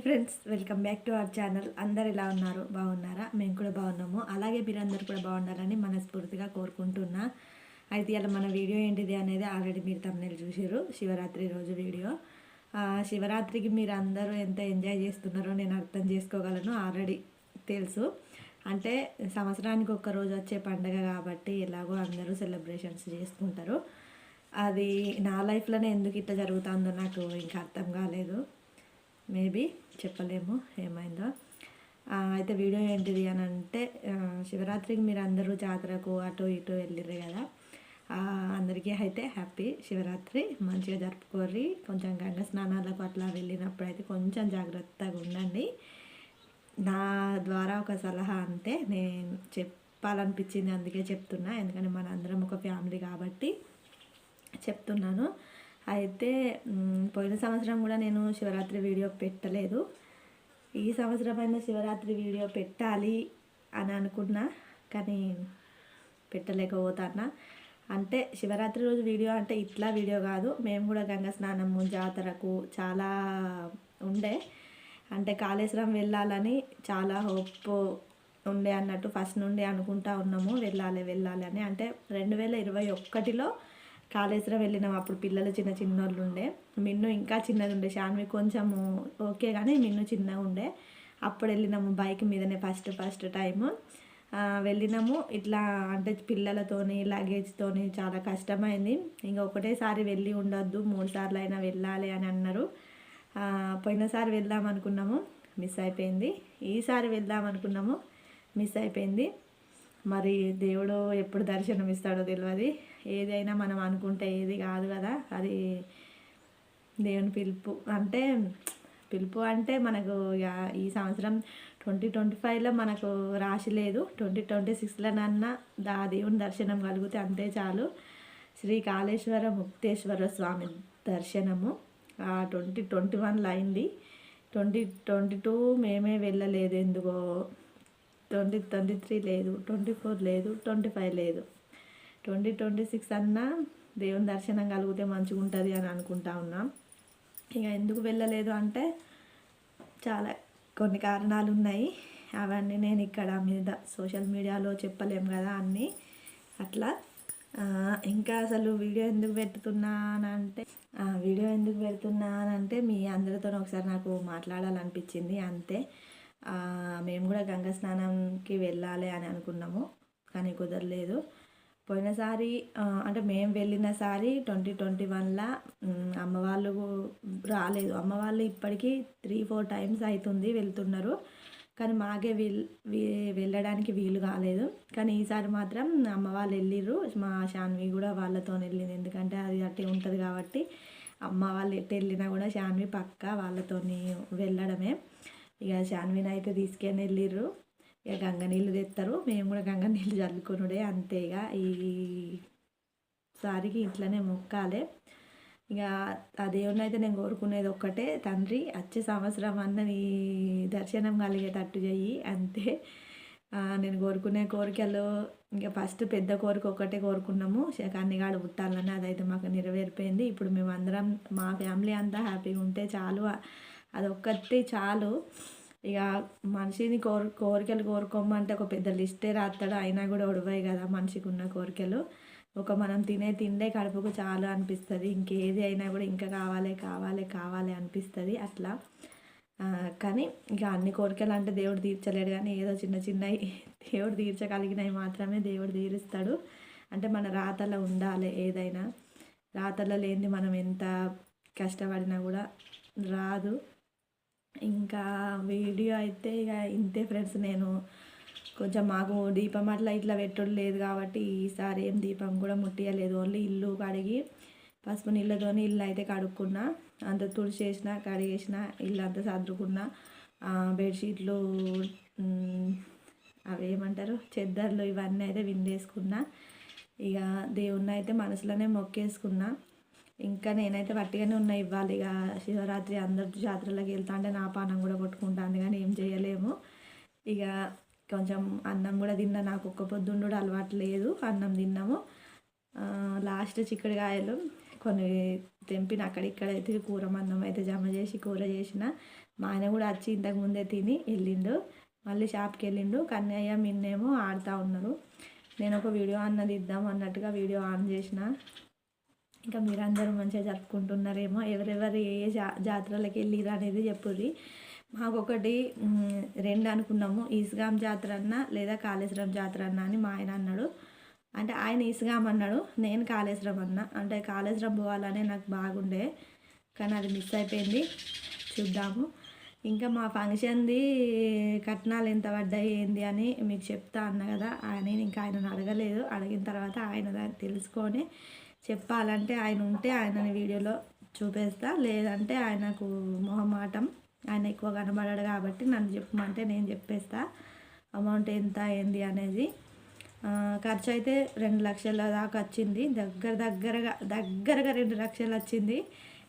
Hi friends welcome back to our channel అందరు ఎలా ఉన్నారు? బాగున్నారా? మేము కూడా బాగున్నాము. అలాగే మీరందరూ కూడా బాగుండాలని మనస్ఫూర్తిగా కోరుకుంటున్నా. అయితే ఇలా మన వీడియో ఏంటిది అనేది ఆల్రెడీ మీరు తమిళ చూసారు శివరాత్రి రోజు వీడియో. శివరాత్రికి మీరు అందరూ ఎంత ఎంజాయ్ చేస్తున్నారో నేను అర్థం చేసుకోగలను. ఆల్రెడీ తెలుసు. అంటే సంవత్సరానికి ఒక్క రోజు వచ్చే పండగ కాబట్టి ఎలాగో అందరూ సెలబ్రేషన్స్ చేసుకుంటారు. అది నా లైఫ్లోనే ఎందుకు ఇట్లా జరుగుతుందో నాకు ఇంకా అర్థం కాలేదు. మేబీ చెప్పలేము ఏమైందో. అయితే వీడియో ఏంటిది అని అంటే శివరాత్రికి మీరు అందరూ జాతరకు అటు ఇటు వెళ్ళిర్రు కదా. అందరికీ అయితే హ్యాపీ శివరాత్రి. మంచిగా జరుపుకోర్రి. కొంచెం గంగ స్నానాలకు అట్లా వెళ్ళినప్పుడు అయితే కొంచెం జాగ్రత్తగా ఉండండి. నా ద్వారా ఒక సలహా అంతే నేను చెప్పాలనిపించింది అందుకే చెప్తున్నా. ఎందుకంటే మన అందరం ఒక ఫ్యామిలీ కాబట్టి చెప్తున్నాను. అయితే పోయిన సంవత్సరం కూడా నేను శివరాత్రి వీడియో పెట్టలేదు. ఈ సంవత్సరం అయినా శివరాత్రి వీడియో పెట్టాలి అని అనుకున్నా కానీ పెట్టలేకపోతానా అంటే శివరాత్రి రోజు వీడియో అంటే ఇట్లా వీడియో కాదు. మేము కూడా గంగా స్నానము జాతరకు చాలా ఉండే. అంటే కాళేశ్వరం వెళ్ళాలని చాలా హోప్ ఉండే అన్నట్టు ఫస్ట్ నుండి అనుకుంటా ఉన్నాము. వెళ్ళాలి వెళ్ళాలి అని. అంటే రెండు వేల ఇరవై ఒక్కటిలో కాలేజీలో వెళ్ళినాం. అప్పుడు పిల్లలు చిన్న చిన్నోళ్ళు ఉండే. మిన్ను ఇంకా చిన్నది ఉండే. షాన్వి కొంచెము ఓకే కానీ మిన్ను చిన్నగా ఉండే. అప్పుడు వెళ్ళినాము బైక్ మీదనే ఫస్ట్ ఫస్ట్ టైము. వెళ్ళినాము. ఇట్లా అంటే పిల్లలతోని లగేజ్తోని చాలా కష్టమైంది. ఇంకా ఒకటేసారి వెళ్ళి ఉండొద్దు. మూడు సార్లు అయినా వెళ్ళాలి అని అన్నారు. పోయినసారి వెళ్దాం అనుకున్నాము. మిస్ అయిపోయింది. ఈసారి వెళ్దాం అనుకున్నాము. మిస్ అయిపోయింది. మరి దేవుడు ఎప్పుడు దర్శనం ఇస్తాడో తెలియదు ఏదైనా మనం అనుకుంటే ఏది కాదు కదా. అది దేవుని పిలుపు. అంటే పిలుపు అంటే మనకు ఇక ఈ సంవత్సరం ట్వంటీ ట్వంటీ ఫైవ్లో మనకు రాశి లేదు. ట్వంటీ ట్వంటీ సిక్స్లోనన్నా దా దేవుని దర్శనం కలిగితే అంతే చాలు. శ్రీ కాళేశ్వర ముక్తేశ్వర స్వామి దర్శనము. ట్వంటీ ట్వంటీ వన్లో అయింది. ట్వంటీ ట్వంటీ టూ మేమే వెళ్ళలేదు ఎందుకో. ట్వంటీ ట్వంటీ త్రీ లేదు ట్వంటీ ఫోర్ లేదు ట్వంటీ ఫైవ్ లేదు. ట్వంటీ ట్వంటీ సిక్స్ అన్నా దేవుని దర్శనం కలిగితే మంచిగా ఉంటుంది అని అనుకుంటా ఉన్నాం. ఇక ఎందుకు వెళ్ళలేదు అంటే చాలా కొన్ని కారణాలు ఉన్నాయి అవన్నీ నేను ఇక్కడ మీద సోషల్ మీడియాలో చెప్పలేం కదా అన్నీ. అట్లా ఇంకా అసలు వీడియో ఎందుకు పెడుతున్నానంటే వీడియో ఎందుకు పెడుతున్నానంటే మీ అందరితో ఒకసారి నాకు మాట్లాడాలనిపించింది అంతే. మేము కూడా గంగా స్నానంకి వెళ్ళాలి అని అనుకున్నాము కానీ కుదరలేదు. పోయినసారి అంటే మేము వెళ్ళినసారి ట్వంటీ ట్వంటీ వన్లో అమ్మవాళ్ళు రాలేదు. అమ్మ వాళ్ళు ఇప్పటికీ త్రీ ఫోర్ టైమ్స్ అవుతుంది వెళ్తున్నారు. కానీ మాకే వీల్ వెళ్ళడానికి వీలు కాలేదు. కానీ ఈసారి మాత్రం అమ్మ వాళ్ళు వెళ్ళిర్రు. మా శాన్వి కూడా వాళ్ళతో వెళ్ళింది. ఎందుకంటే అది అట్టే ఉంటుంది కాబట్టి అమ్మ వాళ్ళు ఎటు వెళ్ళినా కూడా శాన్వి పక్క వాళ్ళతో వెళ్ళడమే. ఇక శాన్విని అయితే తీసుకొని వెళ్ళిర్రు. ఇక గంగ నీళ్ళు తెస్తారు. మేము కూడా గంగ నీళ్ళు చల్లుకునుడే అంతే ఇక. ఈ సారికి ఇట్లనే మొక్కాలే. ఇక ఆ దేవుని అయితే నేను కోరుకునేది ఒక్కటే. తండ్రి వచ్చే సంవత్సరం అన్న నీ దర్శనం కలిగేటట్టు చెయ్యి అంతే. నేను కోరుకునే కోరికలు ఇంకా ఫస్ట్ పెద్ద కోరిక ఒక్కటే కోరుకున్నాము. కన్నిగాడు పుట్టాలని అదైతే మాకు నెరవేరిపోయింది. ఇప్పుడు మేము అందరం మా ఫ్యామిలీ అంతా హ్యాపీగా ఉంటే చాలు. అదొక్కటి చాలు. ఇక మనిషిని కోరు కోరికలు కోరుకోమంటే ఒక పెద్ద లిస్టే రాస్తాడు అయినా కూడా ఉడవాయి కదా మనిషికి ఉన్న కోరికలు. ఒక మనం తినే తిండే కడుపుకు చాలు అనిపిస్తుంది. ఇంకేది అయినా కూడా ఇంకా కావాలి కావాలి కావాలి అనిపిస్తుంది అట్లా. కానీ ఇక అన్ని కోరికలు అంటే దేవుడు తీర్చలేడు కానీ ఏదో చిన్న చిన్నవి దేవుడు తీర్చగలిగినవి మాత్రమే దేవుడు తీరుస్తాడు. అంటే మన రాతలో ఉండాలి ఏదైనా. రాతలో లేనిది మనం ఎంత కష్టపడినా కూడా రాదు. ఇంకా వీడియో అయితే ఇక ఇంతే ఫ్రెండ్స్ నేను కొంచెం మాకు దీపం అట్లా ఇట్లా పెట్టడం లేదు కాబట్టి ఈసారి ఏం దీపం కూడా ముట్టియలేదు. ఓన్లీ ఇల్లు కడిగి పసుపు నీళ్ళతోని ఇల్లు అయితే కడుక్కున్నా. అంత తుడిచేసిన కడిగేసిన ఇల్లు అంతా సర్దుకున్నా. బెడ్షీట్లు అవి ఏమంటారు? చెద్దర్లు ఇవన్నీ అయితే విండేసుకున్నా. ఇక దేవుణ్ణి అయితే మనసులోనే మొక్కేసుకున్నా. ఇంకా నేనైతే వట్టిగానే ఉన్నా ఇవ్వాలి. ఇక శివరాత్రి అందరు జాతరలోకి వెళ్తా అంటే నా పానం కూడా కొట్టుకుంటాను కానీ ఏం చేయలేము. ఇక కొంచెం అన్నం కూడా తిన్నా నాకు ఒక్క పొద్దుండు అలవాటు లేదు. అన్నం తిన్నాము. లాస్ట్ చిక్కుడుకాయలు కొన్ని తెంపిన అక్కడిక్కడైతే కూర అన్నం అయితే జమ చేసి కూర చేసిన. మా ఆయన కూడా వచ్చి ఇంతకు ముందే తిని వెళ్ళిండు. మళ్ళీ షాప్కి వెళ్ళిండు. కన్నయ్య మిన్నేమో ఆడుతూ ఉన్నారు నేను ఒక వీడియో అన్నది ఇద్దాం అన్నట్టుగా వీడియో ఆన్ చేసిన. ఇంకా మీరందరూ మంచిగా జరుపుకుంటున్నారేమో. ఎవరెవరు ఏ ఏ జా జాతరలకు వెళ్ళిరా అనేది చెప్పుర్రి. మాకొకటి రెండు అనుకున్నాము. ఈస్గాం జాతర అన్న లేదా కాళేశ్వరం జాతర అన్న అని మా ఆయన అన్నాడు. అంటే ఆయన ఈస్గాం అన్నాడు నేను కాళేశ్వరం అన్న. అంటే కాళేశ్వరం పోవాలనే నాకు బాగుండే కానీ అది మిస్ అయిపోయింది. చూద్దాము. ఇంకా మా ఫంక్షన్ది కట్నాలు ఎంత పడ్డాయి ఏంది అని మీకు చెప్తా అన్న కదా. ఆయన ఇంకా ఆయనను అడగలేదు. అడిగిన తర్వాత ఆయన దాన్ని తెలుసుకొని చెప్పాలంటే ఆయన ఉంటే ఆయనని వీడియోలో చూపిస్తా. లేదంటే ఆయనకు మొహమాటం. ఆయన ఎక్కువ కనబడాడు కాబట్టి నన్ను చెప్పమంటే నేను చెప్పేస్తా. అమౌంట్ ఎంత ఏంది అనేది. ఖర్చు అయితే రెండు లక్షల దాకా వచ్చింది. దగ్గర దగ్గరగా దగ్గరగా రెండు లక్షలు వచ్చింది.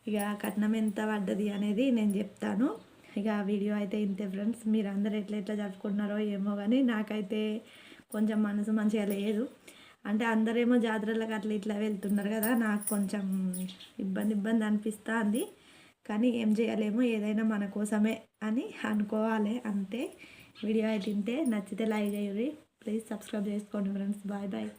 ఇక కట్నం ఎంత పడ్డది అనేది నేను చెప్తాను. ఇక వీడియో అయితే ఇంతే ఫ్రెండ్స్. మీరు అందరు ఎట్లా ఎట్లా జరుపుకుంటున్నారో ఏమో కానీ నాకైతే కొంచెం మనసు మంచిగా లేదు. అంటే అందరేమో జాతరలకు అట్లా ఇట్లా వెళ్తున్నారు కదా నాకు కొంచెం ఇబ్బంది ఇబ్బంది అనిపిస్తుంది. కానీ ఏం చేయలేము ఏదైనా మన కోసమే అని అనుకోవాలి అంతే. వీడియో అయితే తింటే నచ్చితే లైక్ చేయండి. ప్లీజ్ సబ్స్క్రైబ్ చేసుకోండి ఫ్రెండ్స్. Bye bye.